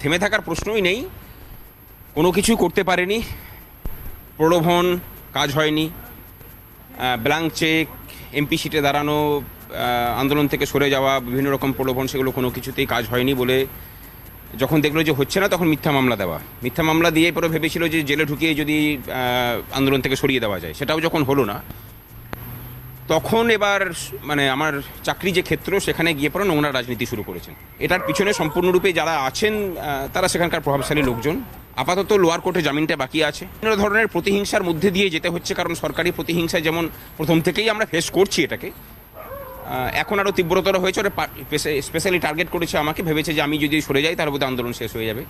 থেমে থাকার প্রশ্নই নেই। কোনো কিছুই করতে পারেনি। প্রলোভন, কাজ হয়নি। ব্ল্যাঙ্ক চেক এমপি সিটে দাঁড়ানো আন্দোলন থেকে সরে যাওয়া, বিভিন্ন রকম প্রলোভন, সেগুলো কোনো কিছুতেই কাজ হয়নি বলে যখন দেখল যে হচ্ছে না, তখন মিথ্যা মামলা দেওয়া। মিথ্যা মামলা দিয়ে পরে ভেবেছিল যে জেলে ঢুকিয়ে যদি আন্দোলন থেকে সরিয়ে দেওয়া যায়। সেটাও যখন হলো না তখন এবার মানে আমার চাকরি যে ক্ষেত্র, সেখানে গিয়ে পরে নোংরা রাজনীতি শুরু করেছেন। এটার পিছনে সম্পূর্ণরূপে যারা আছেন তারা সেখানকার প্রভাবশালী লোকজন। আপাতত লোয়ার কোর্টে জামিনটা বাকি আছে। বিভিন্ন ধরনের প্রতিহিংসার মধ্যে দিয়ে যেতে হচ্ছে, কারণ সরকারি প্রতিহিংসা যেমন প্রথম থেকেই আমরা ফেস করছি এটাকে এখন আরও তীব্রতর হয়েছে। ওরা স্পেশালি টার্গেট করেছে আমাকে, ভেবেছে যে আমি যদি সরে যাই, তার বোধহয় আন্দোলন শেষ হয়ে যাবে।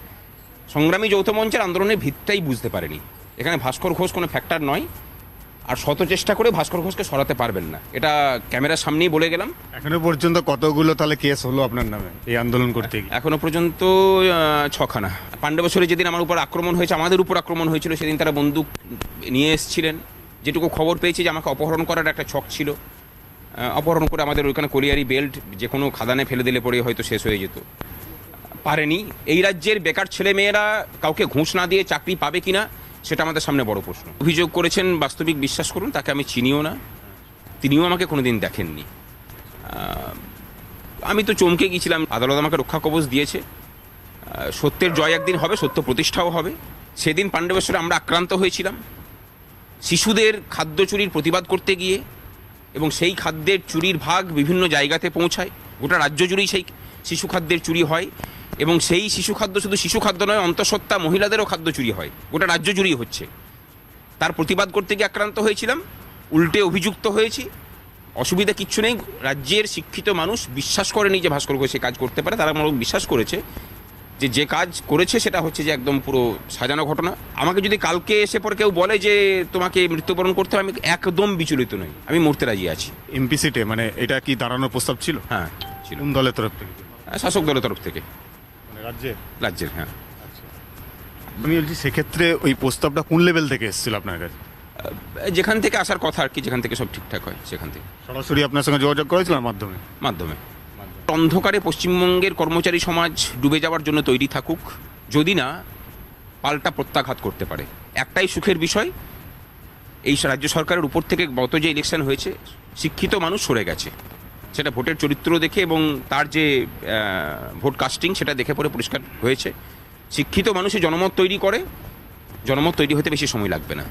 সংগ্রামী যৌথ মঞ্চের আন্দোলনের ভিতটাই বুঝতে পারেনি। এখানে ভাস্কর ঘোষ কোনো ফ্যাক্টর নয়। আর শত চেষ্টা করে ভাস্কর ঘোষকে সরাতে পারবেন না। এটা ক্যামেরার সামনেই বলে গেলাম। এখনও পর্যন্ত কতগুলো তাহলে কেস হলো আপনার নামে এই আন্দোলন করতে গিয়ে? এখনও পর্যন্ত ছখানা। পাণ্ডবেশ্বরে যেদিন আমার উপর আক্রমণ হয়েছে আমাদের উপর আক্রমণ হয়েছিল সেদিন তারা বন্দুক নিয়ে এসেছিলেন। যেটুকু খবর পেয়েছি যে আমাকে অপহরণ করার একটা ছক ছিল। অপহরণ করে আমাদের ওইখানে কলিয়ারি বেল্ট যে কোনো খাদানে ফেলে দিলে পরে হয়তো শেষ হয়ে যেত। পারেনি। এই রাজ্যের বেকার ছেলে মেয়েরা কাউকে ঘুষ না দিয়ে চাকরি পাবে কিনা সেটা আমাদের সামনে বড় প্রশ্ন। অভিযোগ করেছেন, বাস্তবিক বিশ্বাস করুন, তাকে আমি চিনিও না। তিনিও আমাকে কোনোদিন দেখেননি। আমি তো চমকে গিয়েছিলাম। আদালত আমাকে রক্ষা কবচ দিয়েছে। সত্যের জয় একদিন হবে, সত্য প্রতিষ্ঠাও হবে। সেদিন পাণ্ডবেশ্বরে আমরা আক্রান্ত হয়েছিলাম। শিশুদের খাদ্য চুরির প্রতিবাদ করতে গিয়ে এবং সেই খাদ্যের চুরির ভাগ বিভিন্ন জায়গাতে পৌঁছায়। গোটা রাজ্য জুড়েই সেই শিশু খাদ্যের চুরি হয়। এবং সেই শিশু খাদ্য শুধু শিশু খাদ্য নয় অন্তঃসত্ত্বা মহিলাদেরও খাদ্য চুরি হয়। গোটা রাজ্য জুড়েই হচ্ছে। তার প্রতিবাদ করতে গিয়ে আক্রান্ত হয়েছিলাম উল্টে অভিযুক্ত হয়েছি। অসুবিধা কিচ্ছু নেই রাজ্যের শিক্ষিত মানুষ বিশ্বাস করেনি যে ভাস্কর ঘোষ কাজ করতে পারে তারা মনে বিশ্বাস করেছে যে যে কাজ করেছে সেটা হচ্ছে যে একদম পুরো সাজানো ঘটনা। আমাকে যদি কালকে এসে পর কেউ বলে যে তোমাকে মৃত্যুবরণ করতে হবে আমি একদম বিচলিত নই আমি মরতে রাজি আছি। এমপি সিটে মানে এটা কি দাঁড়ানোর প্রস্তাব ছিল? হ্যাঁ ছিল। দলের তরফ থেকে? শাসক দলের তরফ থেকে। রাজ্যের হ্যাঁ। আমি বলছি সেক্ষেত্রে ওই প্রস্তাবটা কোন লেভেল থেকে এসেছিল আপনার কাছে? যেখান থেকে আসার কথা আর কি যেখান থেকে সব ঠিকঠাক হয় সেখান থেকে। সরাসরি আপনার সঙ্গে যোগাযোগ করেছিলাম মাধ্যমে? মাধ্যমে। অন্ধকারে পশ্চিমবঙ্গের কর্মচারী সমাজ ডুবে যাওয়ার জন্য তৈরি থাকুক যদি না পাল্টা প্রত্যাঘাত করতে পারে। একটাই সুখের বিষয় এই রাজ্য সরকারের উপর থেকে গত যে ইলেকশন হয়েছে শিক্ষিত মানুষ সরে গেছে। সেটা ভোটের চরিত্র দেখে এবং তার যে ভোট কাস্টিং সেটা দেখে পরে পরিষ্কার হয়েছে। শিক্ষিত মানুষই জনমত তৈরি করে। জনমত তৈরি হতে বেশি সময় লাগবে না।